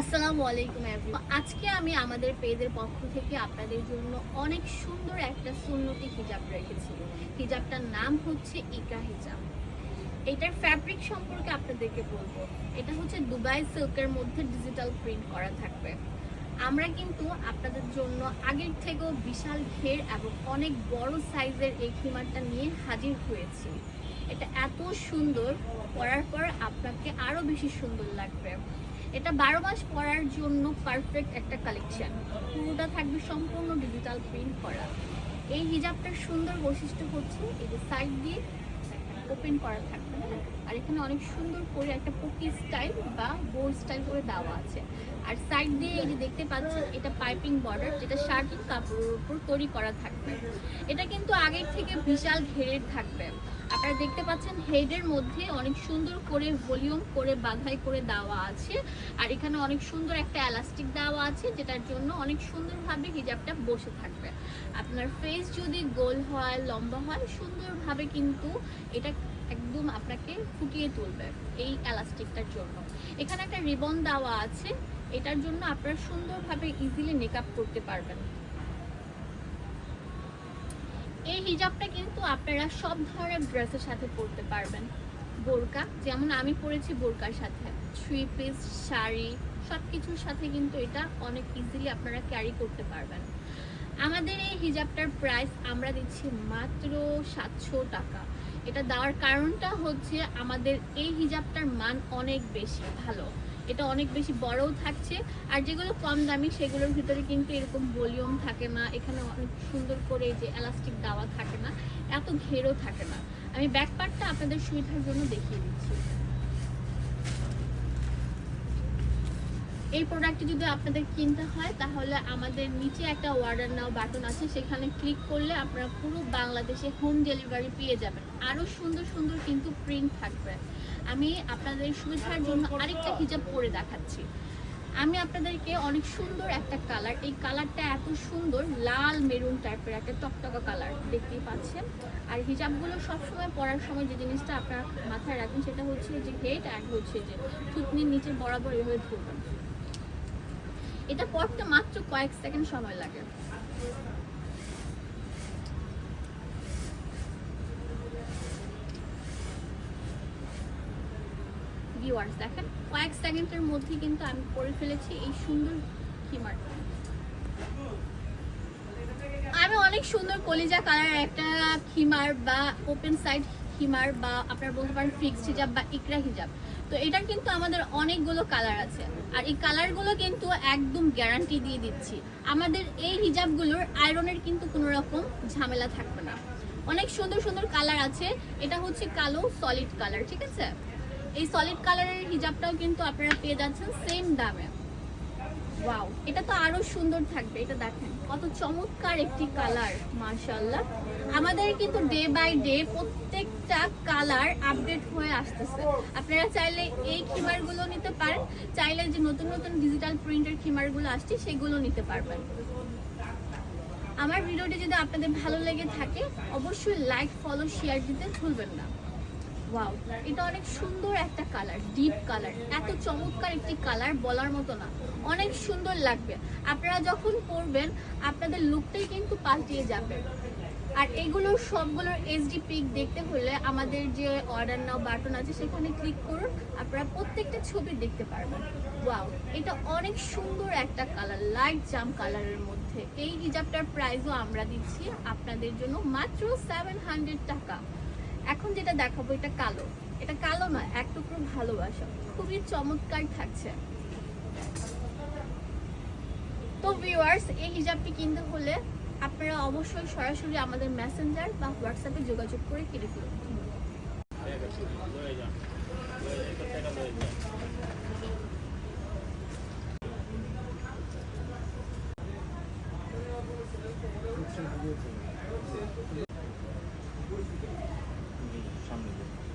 আসসালামু আলাইকুম এভরিওয়ান আজকে আমি আমাদের পেজের পক্ষ থেকে আপনাদের জন্য অনেক সুন্দর একটা সুন্নতি হিজাব রেখেছি। হিজাবটার নাম হচ্ছে ইকা হিজাব। এটার ফ্যাব্রিক সম্পর্কে আপনাদেরকে বলব। এটা হচ্ছে দুবাই সিল্কের মধ্যে ডিজিটাল প্রিন্ট করা থাকবে। আমরা কিন্তু আপনাদের জন্য আগের থেকেও বিশাল ঘের এবং অনেক বড় সাইজের এই খিমারটা নিয়ে হাজির হয়েছি। এটা এত সুন্দর, পরার পর আপনাকে আরও বেশি সুন্দর লাগবে। এটা বারো মাস পরার জন্য পারফেক্ট একটা কালেকশন পুরোটা থাকবে সম্পূর্ণ ডিজিটাল প্রিন্ট করা। এই হিজাবটার সুন্দর বৈশিষ্ট্য হচ্ছে, এই যে সাইড দিয়ে ওপেন করা থাকবে হ্যাঁ? আর এখানে অনেক সুন্দর করে একটা পকি স্টাইল বা বোর্ড স্টাইল করে দেওয়া আছে। আর সাইড দিয়ে এই যে দেখতে পাচ্ছেন, এটা পাইপিং বর্ডার যেটা শার্টিং কাপড়ের উপর তৈরি করা থাকবে। এটা কিন্তু আগের থেকে বিশাল ঘেরের থাকবে। আপনারা দেখতে পাচ্ছেন হেডের মধ্যে অনেক সুন্দর করে ভলিউম করে বাধাই করে দেওয়া আছে। আর এখানে অনেক সুন্দর একটা এলাস্টিক দেওয়া আছে, যেটার জন্য অনেক সুন্দরভাবে হিজাবটা বসে থাকবে। আপনার ফেস যদি গোল হয়, লম্বা হয়, সুন্দরভাবে কিন্তু এটা একদম আপনাকে ফুটিয়ে তুলবে এই এলাস্টিকটার জন্য। এখানে একটা রিবন দেওয়া আছে, এটার জন্য আপনারা সুন্দরভাবে ইজিলি মেকআপ করতে পারবেন। এই হিজাবটা কিন্তু আপনারা সব ধরনের ড্রেসের সাথে পরতে পারবেন। বোরকা, যেমন আমি পরেছি বোরকার সাথে। থ্রি পিস শাড়ি সব কিছুর সাথে কিন্তু এটা অনেক ইজিলি আপনারা ক্যারি করতে পারবেন। আমাদের এই হিজাবটার প্রাইস আমরা দিচ্ছি মাত্র সাতশো টাকা। এটা দেওয়ার কারণটা হচ্ছে আমাদের এই হিজাবটার মান অনেক বেশি ভালো। এটা অনেক বেশি বড়ও থাকছে। আর যেগুলো কম দামি, সেগুলোর ভিতরে কিন্তু এরকম ভলিউম থাকে না। এখানে অনেক সুন্দর করে যে এলাস্টিক দেওয়া থাকে না। এত ঘেরও থাকে না। আমি ব্যাক পার্টটা আপনাদের সুবিধার জন্য দেখিয়ে দিচ্ছি। এই প্রোডাক্টটি যদি আপনাদের কিনতে হয়, তাহলে আমাদের নিচে একটা অর্ডার নাও বাটন আছে। সেখানে ক্লিক করলে আপনারা পুরো বাংলাদেশে হোম ডেলিভারি পেয়ে যাবেন। আরও সুন্দর সুন্দর কিন্তু প্রিন্ট থাকবে। আমি আপনাদের সুবিধার জন্য আরেকটা হিজাব পরে দেখাচ্ছি। আমি আপনাদেরকে অনেক সুন্দর একটা কালার এই কালারটা এত সুন্দর, লাল মেরুন টাইপের একটা টকটকা কালার দেখতেই পাচ্ছেন। আর হিজাবগুলো সবসময় পরার সময় যে জিনিসটা আপনারা মাথায় রাখবেন, সেটা হচ্ছে যে হেড আর হচ্ছে যে থুতনির নিচে বরাবর এভাবে ধরবেন। এটা পড়তে মাত্র কয়েক সেকেন্ড সময় লাগে। ভিউয়ার্স দেখেন, কয়েক সেকেন্ডের মধ্যে কিন্তু আমি পরে ফেলেছি এই সুন্দর খিমারটা আমি অনেক সুন্দর কলিজা কালার একটা খিমার বা ওপেন সাইড খিমার বা আপনারা বলতে পারেন ফিক্সড হিজাব বা ইকরা হিজাব তো এটার কিন্তু আমাদের অনেকগুলো কালার আছে। আর এই কালারগুলো কিন্তু একদম গ্যারান্টি দিয়ে দিচ্ছি। আমাদের এই হিজাবগুলোর আয়রনের কিন্তু কোনো রকম ঝামেলা থাকবে না। অনেক সুন্দর সুন্দর কালার আছে। এটা হচ্ছে কালো সলিড কালার ঠিক আছে? এই সলিড কালারের হিজাবটাও কিন্তু আপনারা পেয়ে যাচ্ছেন সেম দামে। ওয়াও এটা তো আরও সুন্দর থাকবে। এটা দেখেন, কত চমৎকার একটি কালার মাশাআল্লাহ। আমাদের কিন্তু ডে বাই ডে প্রত্যেকটা কালার আপডেট হয়ে আসতেছে। আপনারা চাইলে এই খিমারগুলো নিতে পারেন। চাইলে যে নতুন নতুন ডিজিটাল প্রিন্টের খিমারগুলো আসছে, সেগুলো নিতে পারবেন। আমার ভিডিওটি যদি আপনাদের ভালো লেগে থাকে, অবশ্যই লাইক ফলো শেয়ার দিতে ভুলবেন না। ওয়াও এটা অনেক সুন্দর একটা কালার ডিপ কালার এত চমৎকার একটি কালার বলার মতো না। অনেক সুন্দর লাগবে। আপনারা যখন পরবেন, আপনাদের লুকটাই কিন্তু পাল্টিয়ে যাবে। আর এগুলোর সবগুলোর এইচডি পিক দেখতে হলে আমাদের যে অর্ডার নাও বাটন আছে সেখানে ক্লিক করুন, আপনারা প্রত্যেকটা ছবি দেখতে পারবেন। ওয়াও এটা অনেক সুন্দর একটা কালার লাইট জাম কালারের মধ্যে। এই হিজাবটার প্রাইসও আমরা দিচ্ছি আপনাদের জন্য মাত্র সেভেন হান্ড্রেড টাকা। এখন যেটা দেখাবো, এটা কালো। এটা কালো না, এক টুকরো ভালোবাসা। খুবই চমৎকার থাকছে। তো ভিউয়ার্স এই হিজাবটি কিনতে হলে আপনারা অবশ্যই সরাসরি আমাদের মেসেঞ্জার বা হোয়াটসঅ্যাপে যোগাযোগ করে কিনে ফেলুন সামনে দিয়ে।